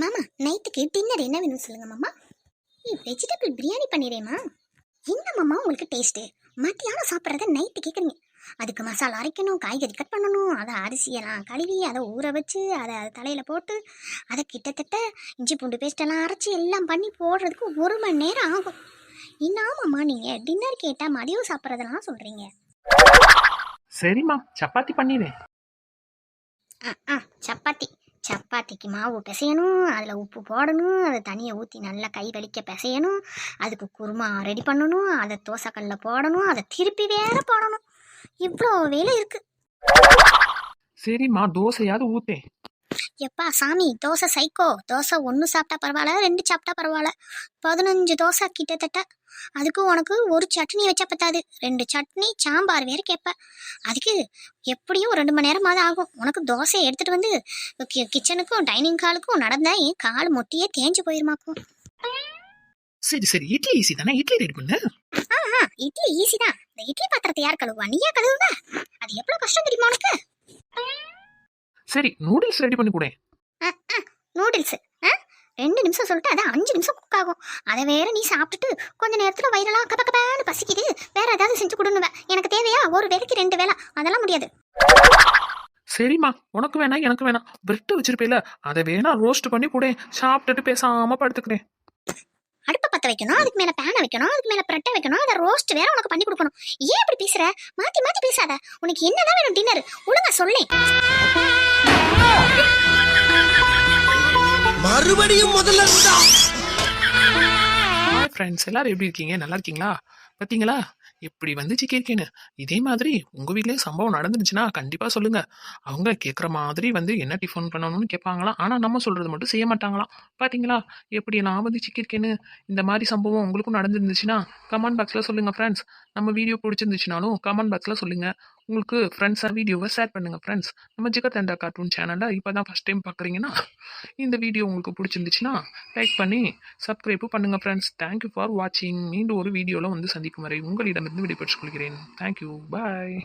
மாமா நைட்டுக்கு டின்னர் என்ன வேணும் சொல்லுங்க மாமா. வெஜிடபிள் பிரியாணி பண்ணிடுறேம்மா. என்ன மாமா உங்களுக்கு டேஸ்ட்டு மத்தியானம் சாப்பிட்றத நைட்டு கேட்குறீங்க அதுக்கு மசாலா அரைக்கணும் காய்கறி கட் பண்ணணும் அதை அரிசியெல்லாம் கழுவி அதை ஊற வச்சு அதை தலையில் போட்டு அதை கிட்டத்தட்ட இஞ்சி பூண்டு பேஸ்டெல்லாம் அரைச்சி எல்லாம் பண்ணி போடுறதுக்கு ஒரு மணி நேரம் ஆகும். என்னாமாம்மா நீங்கள் டின்னர் கேட்டால் மதியம் சாப்பிட்றதெல்லாம் சொல்கிறீங்க சரிம்மா சப்பாத்தி பண்ணிடுறேன் ஆ ஆ சப்பாத்தி. சப்பாத்திக்கு மாவு பிசையணும் அதில் உப்பு போடணும் அதை தனியை ஊற்றி நல்லா கை வலிக்க பிசையணும் அதுக்கு குருமா ரெடி பண்ணணும் அதை தோசைக்கல்ல போடணும் அதை திருப்பி வேற போடணும். இவ்வளோ வேலை இருக்கு. சரிம்மா தோசையாவது ஊத்தேன். எப்பா சாமி தோசை சைக்கோ தோசை ஒன்று சாப்பிட்டா பரவாயில்ல ரெண்டு சாப்பிட்டா பரவாயில்ல. பதினஞ்சு தோசை கிட்டத்தட்ட. அதுக்கு உனக்கு ஒரு சட்னி வச்சா பத்தாது. ரெண்டு சட்னி சாம்பார் வேற கேட்ப அதுக்கு எப்படியும் ரெண்டு மணி நேரமாவது ஆகும். உனக்கு தோசையை எடுத்துட்டு வந்து கிச்சனுக்கும் டைனிங் ஹாலுக்கும் நடந்தா என் கால் மொட்டியே தேஞ்சு போயிருமாக்கும். சரி சரி. இட்லி ஈஸி தானே? இட்லி ரெடி பண்ணு. ஆஹா இட்லி ஈஸி தான். இந்த இட்லி பாத்திரத்தை யார் கழுவுவா? நீயா கழுவுவ? அது எவ்வளவு கஷ்டம் தெரியுமா உனக்கு? சரி நூடுல்ஸ் ரெடி பண்ணி கொடு. நூடுல்ஸ் ரெண்டு நிமிஷம் சொல்லிட்டு அது அஞ்சு நிமிஷம் குக் ஆகும். அதை வேற நீ சாப்பிட்டுட்டு கொஞ்ச நேரத்துல வயிறெல்லாம் கப்ப கப்பான்னு பசிக்குது. வேற ஏதாவது செஞ்சு கொடுன்னுவேன் எனக்கு தேவையா? ஒரு வேலைக்கு ரெண்டு வேலை அதெல்லாம் முடியாது. சரிம்மா உனக்கு வேணா எனக்கு வேணாம் பிரெட் வச்சிருப்பேல அதை வேணா ரோஸ்ட் பண்ணி கொடு. சாப்பிட்டுட்டு பேசாம படுத்துக்கிறேன் அடுப்பை பத்த வைக்கணும் அதுக்கு மேல பேனை வைக்கணும் அதுக்கு மேல பிரட்டை வைக்கணும் அதை ரோஸ்ட் வேற உனக்கு பண்ணி கொடுக்கணும். ஏன் இப்படி பேசுற? மாத்தி மாத்தி பேசாத. உனக்கு என்னதான் வேணும் டின்னர் ஒழுங்கா சொல்லேன். மறுபடியும் முதல்ல இருந்தா? ஃப்ரெண்ட்ஸ் எல்லாரும் எப்படி இருக்கீங்க? நல்லா இருக்கீங்களா? பார்த்தீங்களா எப்படி வந்து கேட்கேன்னு. இதே மாதிரி உங்கள் வீட்லேயும் சம்பவம் நடந்துருச்சுன்னா கண்டிப்பாக சொல்லுங்கள் அவங்க கேட்குற மாதிரி வந்து என்ன டிஃபன் பண்ணணும்னு கேட்பாங்களாம் ஆனால் நம்ம சொல்கிறது மட்டும் செய்ய மாட்டாங்களாம். பார்த்தீங்களா எப்படி நான் வந்து சிக்கியிருக்கேன்னு இந்த மாதிரி சம்பவம் உங்களுக்கும் நடந்துருந்துச்சுன்னா கமெண்ட் பாக்ஸில் சொல்லுங்கள் ஃப்ரெண்ட்ஸ் நம்ம வீடியோ பிடிச்சிருந்துச்சுனாலும் கமெண்ட் பாக்ஸில் சொல்லுங்கள் உங்களுக்கு ஃப்ரெண்ட்ஸாக வீடியோவை ஷேர் பண்ணுங்கள் ஃப்ரெண்ட்ஸ் நம்ம ஜிகத்தண்டா கார்ட்டூன் சேனலில் இப்போ தான் ஃபஸ்ட் டைம் பார்க்குறீங்கன்னா இந்த வீடியோ உங்களுக்கு பிடிச்சிருந்துச்சுன்னா லைக் பண்ணி சப்ஸ்கிரைப் பண்ணுங்கள் ஃப்ரெண்ட்ஸ் தேங்க்யூ ஃபார் வாட்சிங் மீண்டும் ஒரு வீடியோவில் வந்து சந்திக்கும் வரை உங்களிடமிருந்து விடைபெற்றுக் கொள்கிறேன். Thank you bye